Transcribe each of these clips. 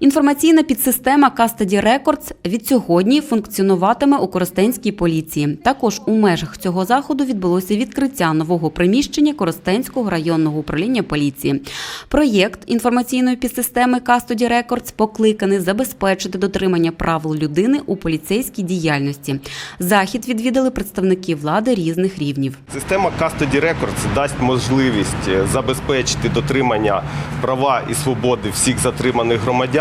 Інформаційна підсистема Custody Records від сьогодні функціонуватиме у Коростенській поліції. Також у межах цього заходу відбулося відкриття нового приміщення Коростенського районного управління поліції. Проєкт інформаційної підсистеми Custody Records покликаний забезпечити дотримання правил людини у поліцейській діяльності. Захід відвідали представники влади різних рівнів. Система Custody Records дасть можливість е, забезпечити дотримання права і свободи всіх затриманих громадян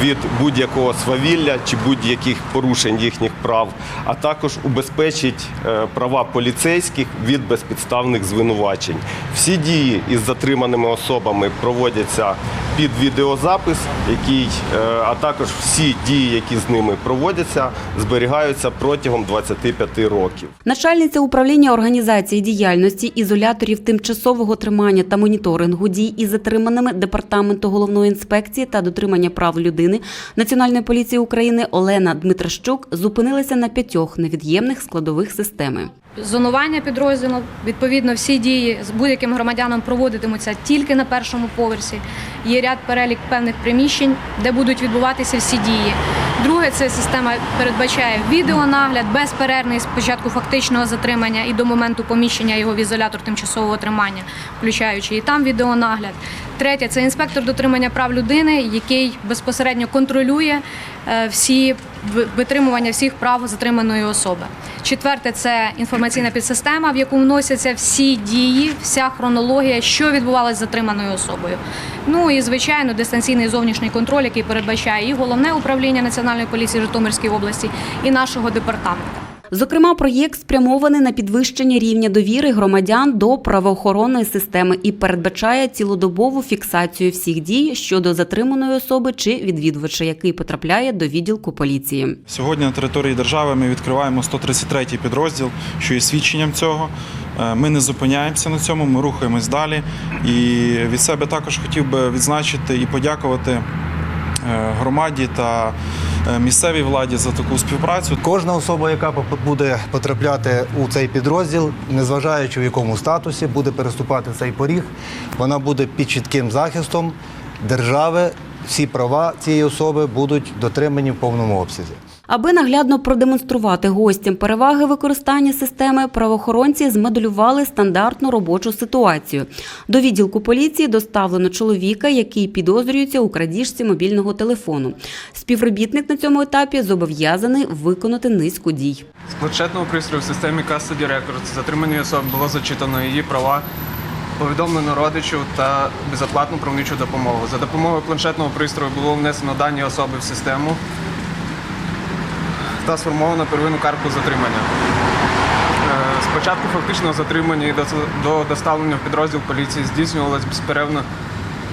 від будь-якого свавілля чи будь-яких порушень їхніх прав, а також убезпечить е, права поліцейських від безпідставних звинувачень. Всі дії із затриманими особами проводяться під відеозапис, який, е, а також всі дії, які з ними проводяться, зберігаються протягом 25 років. Начальниця управління організації діяльності ізоляторів тимчасового тримання та моніторингу дій із затриманими департаменту головної інспекції та дотримання прав людини Національної поліції України Олена Дмитрощук зупинилася на п'ятьох невід'ємних складових системи. Зонування підрозділу, відповідно, всі дії з будь-яким громадянам проводитимуться тільки на першому поверсі. Є ряд перелік певних приміщень, де будуть відбуватися всі дії. Друге, це система передбачає відеонагляд безперервний з початку фактичного затримання і до моменту поміщення його в ізолятор тимчасового тримання, включаючи і там відеонагляд. Третє це інспектор дотримання прав людини, який безпосередньо контролює е, всі витримування всіх прав затриманої особи. Четверте це інформаційна підсистема, в яку вносяться всі дії, вся хронологія, що відбувалося з затриманою особою. Ну і звичайно, дистанційний зовнішній контроль, який передбачає і головне управління Національної поліції Житомирської області, і нашого департаменту. Зокрема, проєкт спрямований на підвищення рівня довіри громадян до правоохоронної системи і передбачає цілодобову фіксацію всіх дій щодо затриманої особи чи відвідувача, який потрапляє до відділку поліції. Сьогодні на території держави ми відкриваємо 133-й підрозділ, що є свідченням цього. Е, Ми не зупиняємося на цьому, ми рухаємось далі. І від себе також хотів би відзначити і подякувати е, громаді та місцевій владі за таку співпрацю. Кожна особа, яка буде потрапляти у цей підрозділ, незважаючи в якому статусі, буде переступати цей поріг, вона буде під чітким захистом держави. Всі права цієї особи будуть дотримані в повному обсязі. Аби наглядно продемонструвати гостям переваги використання системи, правоохоронці змоделювали стандартну робочу ситуацію. До відділку поліції доставлено чоловіка, який підозрюється у крадіжці мобільного телефону. Співробітник на цьому етапі зобов'язаний виконати низку дій. З планшетного пристрою в системі Custody Records затриманій особі було зачитано її права, повідомлено родичу та безоплатну правничу допомогу. За допомогою планшетного пристрою було внесено дані особи в систему та сформовано первинну картку затримання. Е, Спочатку фактичного затримання і до, до доставлення в підрозділ поліції здійснювалось безперервна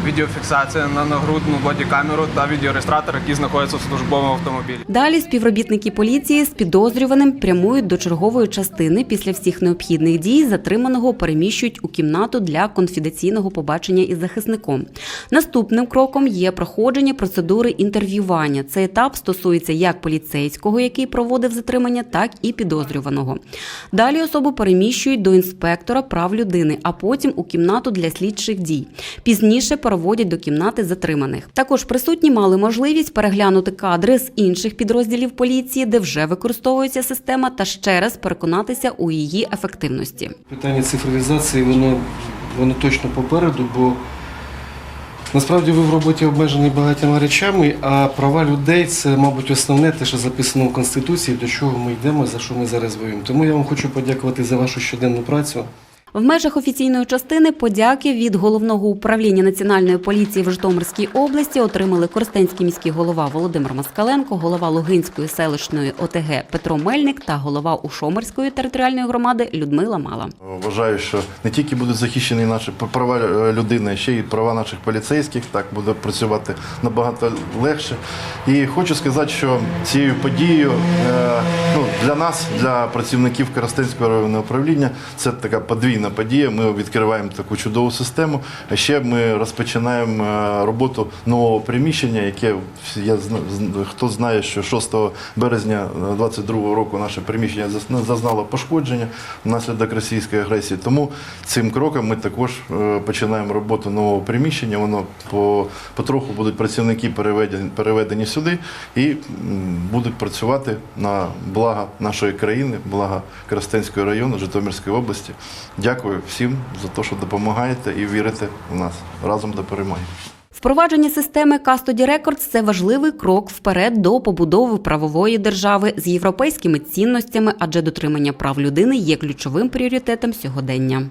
відеофіксація на нагрудну бодікамеру та відеореєстратор, який знаходиться в службовому автомобілі. Далі співробітники поліції з підозрюваним прямують до чергової частини. Після всіх необхідних дій затриманого переміщують у кімнату для конфіденційного побачення із захисником. Наступним кроком є проходження процедури інтерв'ювання. Цей етап стосується як поліцейського, який проводив затримання, так і підозрюваного. Далі особу переміщують до інспектора прав людини, а потім у кімнату для слідчих дій. Пізніше переводять до кімнати затриманих. Також присутні мали можливість переглянути кадри з інших підрозділів поліції, де вже використовується система, та ще раз переконатися у її ефективності. Питання цифровізації, воно, воно точно попереду, бо насправді ви в роботі обмежені багатьма речами, а права людей це, мабуть, основне те, що записано в Конституції, до чого ми йдемо, за що ми зараз воюємо. Тому я вам хочу подякувати за вашу щоденну працю. В межах офіційної частини подяки від головного управління національної поліції в Житомирській області отримали Коростенський міський голова Володимир Москаленко, голова Лугинської селищної ОТГ Петро Мельник та голова Ушомирської територіальної громади Людмила Мала. Вважаю, що не тільки будуть захищені наші права е, людини, ще й права наших поліцейських. Так буде працювати набагато легше. І хочу сказати, що цією подією е, ну, для нас, для працівників Коростенського районного управління, це така подвійна подія. Ми відкриваємо таку чудову систему. А ще ми розпочинаємо е, роботу нового приміщення, яке я хто знає, що 6 березня 2022 року наше приміщення зас- зазнало пошкодження внаслідок російської агресії. Тому цим кроком ми також е, починаємо роботу нового приміщення. Воно по потроху будуть працівники переведені, переведені сюди і будуть працювати на благо нашої країни, благо Коростенського району, Житомирської області. Дякую всім за те, що допомагаєте і вірите в нас разом до перемоги. Впровадження системи Custody Records – це важливий крок вперед до побудови правової держави з європейськими цінностями, адже дотримання прав людини є ключовим пріоритетом сьогодення.